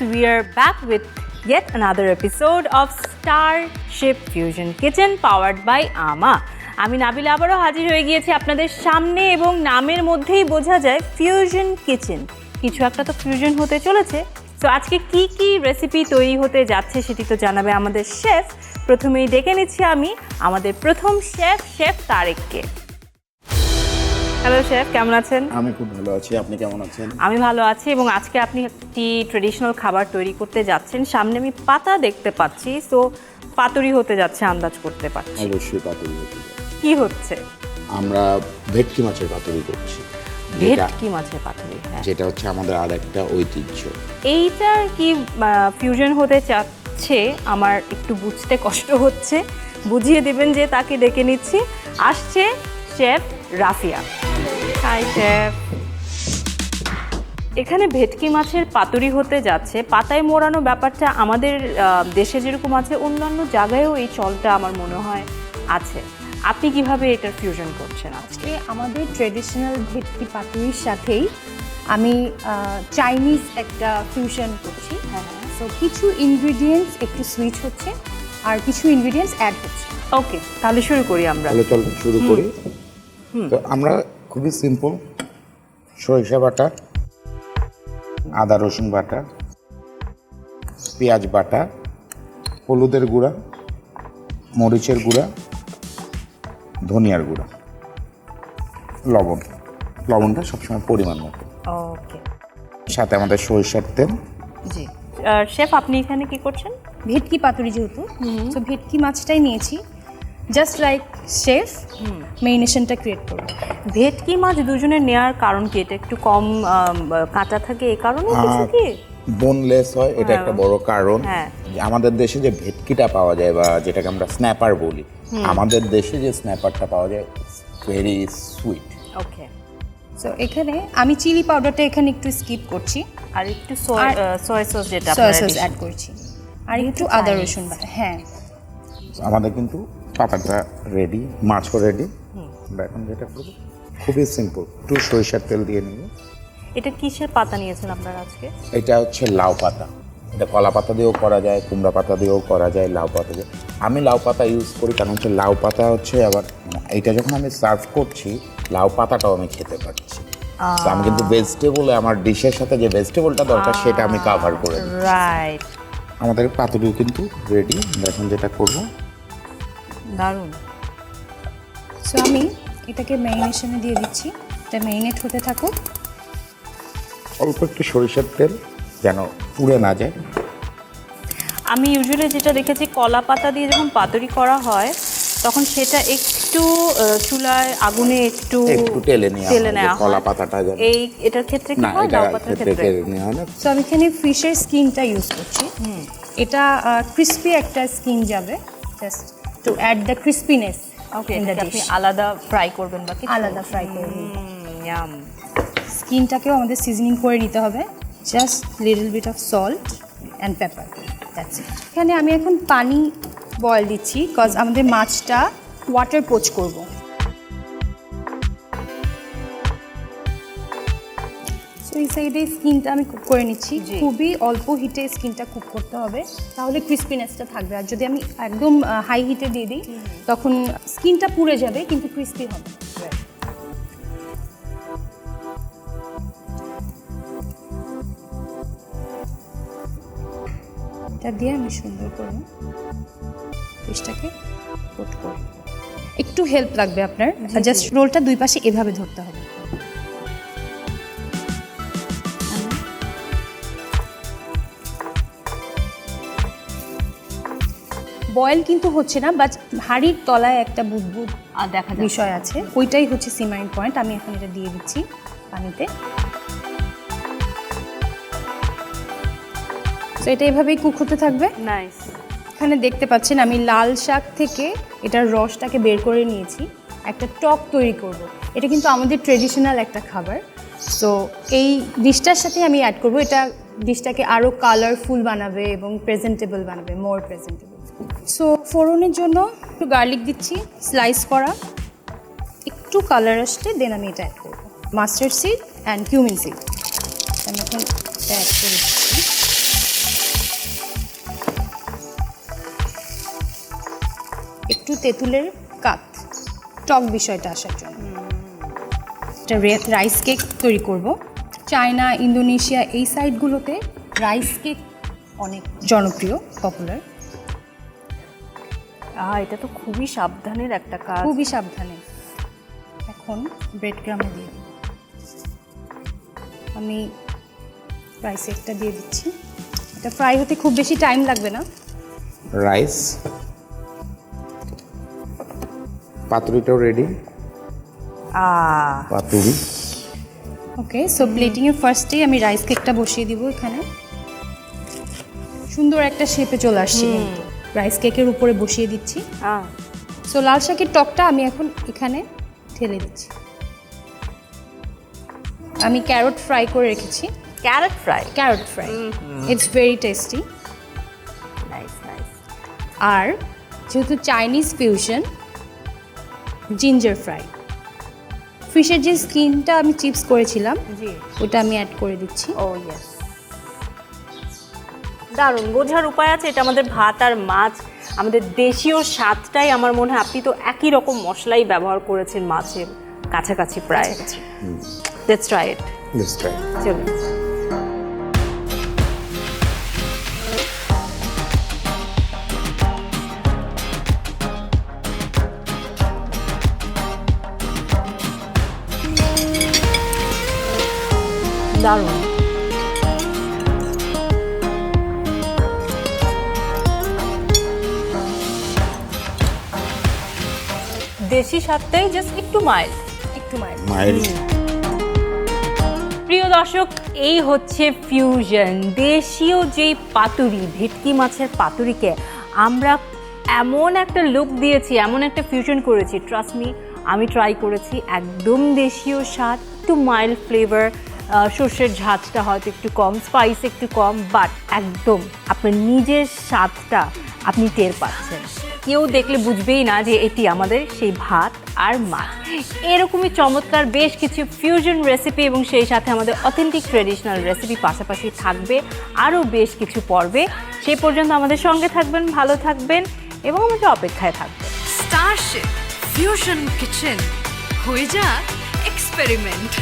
we are back with yet another episode of Starship Fusion Kitchen, powered by আমা আমি নাবিল আবারও হাজির হয়ে গিয়েছি আপনাদের সামনে এবং নামের মধ্যেই বোঝা যায় ফিউশন কিচেন কিছু একটা তো ফিউশন হতে চলেছে। তো আজকে কি কি রেসিপি তৈরি হতে যাচ্ছে সেটি তো জানাবে আমাদের শেফ প্রথমেই ডেকে নিচ্ছি আমি আমাদের প্রথম শেফ শেফ তারেককে। হ্যালো শেফ কেমন আছেন? আমি খুব ভালো আছি। আপনি কেমন আছেন? আমি ভালো আছি এবং আজকে আপনি একটি ট্রেডিশনাল খাবার তৈরি করতে যাচ্ছেন। সামনে আমি পাতা দেখতে পাচ্ছি। সো পাতুরি হতে যাচ্ছে আন্দাজ করতে পারছি। অবশ্যই পাতুরি হতে। কি হচ্ছে? আমরা ভেটকি মাছের পাতুরি করছি। যেটা ভেটকি মাছের পাতুরি হ্যাঁ। যেটা হচ্ছে আমাদের আর একটা ঐতিহ্য। এইটার কি ফিউশন হতে চাচ্ছে আমার একটু বুঝতে কষ্ট হচ্ছে। বুঝিয়ে দেবেন যে তাকে ডেকে নিচ্ছি। আসছে শেফ রাফিয়া। হাই শেফ এখানে ভেটকি মাছের পাতুরি হতে যাচ্ছে। পাতায় মোড়ানো ব্যাপারটা আমাদের আহ, দেশে যেরকম আছে অন্যান্য জায়গায়ও এই চলটা আমার মনে হয় আছে। আপনি কীভাবে এটার ফিউশন করছেন আজকে? আজকে আমাদের ট্রেডিশনাল ভেটকি পাতুরির সাথেই আমি চাইনিজ একটা ফিউশন করছি। হ্যাঁ। সো কিছু ইনগ্রিডিয়েন্টস একটু সুইচ হচ্ছে আর কিছু ইনগ্রিডিয়েন্টস অ্যাড হচ্ছে। ওকে তাহলে শুরু করি আমরা। তাহলে চল শুরু করি। তো আমরা খুবই সিম্পল সরিষা বাটা আদা রসুন বাটা পেঁয়াজ বাটা হলুদের গুঁড়া মরিচের গুঁড়া ধনিয়ার গুঁড়া লবণ। লবণটা সবসময় পরিমাণ মতো। ওকে। সাথে আমাদের সরিষার তেল। জি। শেফ আপনি এখানে কি করছেন? ভেটকি পাতুরি যেহেতু সো ভেটকি মাছটাই নিয়েছি। জাস্ট লাইক শেফ মেরিনেশনটা ক্রিয়েট করব ভেটকি মাছ দুজনে নেয়ার কারণ কি? এটা একটু কম কাঁচা থাকে এই কারণে কিছু কি? বোনলেস হয় এটা একটা বড় কারণ। হ্যাঁ। আমাদের দেশে যে ভেটকিটা পাওয়া যায় বা যেটাকে আমরা স্ন্যাপার বলি আমাদের দেশে যে স্ন্যাপারটা পাওয়া যায় ভেরি সুইট ওকে সো এখানে আমি চিলি পাউডারটা এখানে একটু স্কিপ করছি। আর একটু সয়া সস যেটা সয়া সস অ্যাড করছি। আর একটু আদা রসুন বাটা হ্যাঁ। আমাদের কিন্তু পাতাটা রেডি মাছও রেডি এখন যেটা করব খুবই সিম্পল একটু সরিষার তেল দিয়ে নিব। এটা কিসের পাতা নিয়েছেন আপনারা আজকে? এটা হচ্ছে লাউ পাতা। এটা কলা পাতা দিয়েও করা যায় কুমড়া পাতা দিয়েও করা যায় লাউ পাতা দিয়ে। আমি লাউ পাতা ইউজ করি কারণ হচ্ছে লাউ পাতা হচ্ছে আবার এইটা যখন আমি সার্ভ করছি লাউ পাতাটাও আমি খেতে পারছি আমি কিন্তু ভেজিটেবলে আমার ডিশের সাথে যে ভেজিটেবলটা দরকার সেটা আমি কাভার করে রাইট আমাদের পাতুরিও কিন্তু রেডি এখন যেটা করব দারুণ। সো আমি এটাকে ম্যারিনেশনে দিয়ে দিচ্ছি। এটা ম্যারিনেট হতে থাকুক। অল্প একটু সরিষার তেল যেন পুড়ে না যায়। আমি ইউজুয়ালি যেটা দেখেছি কলা পাতা দিয়ে যখন পাতুরি করা হয় তখন সেটা একটু চুলায় আগুনে একটু একটু টেলে নেওয়া তেলে নেওয়া কলা পাতাটা যেন এই এটার ক্ষেত্রে কি হয়? লাউ পাতার ক্ষেত্রে ক্ষেত্রে। নেওয়া না। সো আমি এখানে ফিশের স্কিনটা ইউজ করছি। এটা ক্রিস্পি একটা স্কিন যাবে। Just to add the crispiness okay the আপনি আলাদা ফ্রাই করবেন বা কিছু? আলাদা ফ্রাই করে নিই ইয়াম স্কিনটাকেও আমাদের সিজনিং করে নিতে হবে। Just little bit of salt and pepper that's it এখানে আমি এখন পানি বয়েল দিচ্ছি কজ আমাদের মাছটা ওয়াটার পোচ করব। সাইডে স্কিনটা আমি কুক করে নিচ্ছি। খুবই অল্প হিটে স্কিনটা কুক করতে হবে। তাহলে ক্রিস্পিনেসটা থাকবে। আর যদি আমি একদম হাই হিটে দিয়ে দিই তখন স্কিনটা পুড়ে যাবে কিন্তু ক্রিস্পি হবে। এটা দিয়ে আমি সুন্দর করে ফিশটাকে কোট করি একটু হেল্প লাগবে আপনার। জাস্ট রোলটা দুই পাশে এভাবে ধরতে হবে। বয়েল কিন্তু হচ্ছে না বাট হাড়ির তলায় একটা বুদবুদ আর দেখা বিষয় আছে। ওইটাই হচ্ছে সিমাইন পয়েন্ট আমি এখন এটা দিয়ে দিচ্ছি পানিতে। তো এটা এভাবেই কুক হতে থাকবে? নাইস এখানে দেখতে পাচ্ছেন আমি লাল শাক থেকে এটার রসটাকে বের করে নিয়েছি একটা টক তৈরি করব। এটা কিন্তু আমাদের ট্রেডিশনাল একটা খাবার। তো এই ডিশটার সাথে আমি অ্যাড করব এটা ডিশটাকে আরও কালারফুল বানাবে এবং প্রেজেন্টেবল বানাবে মোর প্রেজেন্টেবল সো ফোড়নের জন্য একটু গার্লিক দিচ্ছি স্লাইস করা। একটু কালার আসতে দেন আমি এটা অ্যাড করব। Mustard seed and cumin seed আমি এখন এটা অ্যাড করে একটু তেঁতুলের কাত টক বিষয়টা আসার জন্য। একটা রাইস কেক তৈরি করব। চায়না ইন্দোনেশিয়া এই সাইডগুলোতে রাইস কেক অনেক জনপ্রিয় পপুলার আহ এটা তো খুবই সাবধানের একটা কাজ। খুবই সাবধানে। এখন ব্রেড ক্রামে দিয়ে আমি রাইস কেকটা দিয়ে দিচ্ছি। এটা ফ্রাই হতে খুব বেশি টাইম লাগবে না। রাইস পাতুরিটাও রেডি আহ। পাতুরি। ওকে সো প্লেটিংয়ে ফার্স্টেই আমি রাইস কেকটা বসিয়ে দিব এখানে। সুন্দর একটা শেপে চলে আসছে রাইস কেকের উপরে বসিয়ে দিচ্ছি। সো লাল শাকের টকটা আমি এখন এখানে ঢেলে দিচ্ছি। আমি ক্যারট ফ্রাই করে রেখেছি। Carrot fry carrot fry it's very tasty আর যেহেতু চাইনিজ ফিউশন জিঞ্জার ফ্রাই ফিশের যে স্কিনটা আমি চিপস করেছিলাম ওটা আমি অ্যাড করে দিচ্ছি। ও ইয়েস দারুণ বোঝার উপায় আছে এটা আমাদের ভাত আর মাছ। আমাদের দেশীয় স্বাদটাই আমার মনে হয় আপনি তো একই রকম মশলাই ব্যবহার করেছেন মাছের কাছাকাছি প্রায়। Let's try it Let's try. চলুন। দারুণ। দেশি স্বাদটাই জাস্ট একটু মাইল্ড একটু মায়ের প্রিয় দর্শক এই হচ্ছে ফিউশন দেশীয় যেই পাতুরি ভেটকি মাছের পাতুরিকে আমরা এমন একটা লুক দিয়েছি এমন একটা ফিউশন করেছি। ট্রাস্ট মি আমি ট্রাই করেছি। একদম দেশীয় স্বাদ একটু মাইল্ড ফ্লেভার সর্ষের ঝাঁজটা হয়তো একটু কম স্পাইস একটু কম বাট একদম আপনার নিজের স্বাদটা আপনি টের পাচ্ছেন। কেউ দেখলে বুঝবেই না যে এটি আমাদের সেই ভাত আর মাছ। এরকমই চমৎকার বেশ কিছু ফিউশন রেসিপি এবং সেই সাথে আমাদের অথেন্টিক ট্রেডিশনাল রেসিপি পাশাপাশি থাকবে আরও বেশ কিছু পর্বে। সেই পর্যন্ত আমাদের সঙ্গে থাকবেন, ভালো থাকবেন এবং আমাদের অপেক্ষায় থাকবেন। Starship Fusion Kitchen, হয়ে যাক এক্সপেরিমেন্ট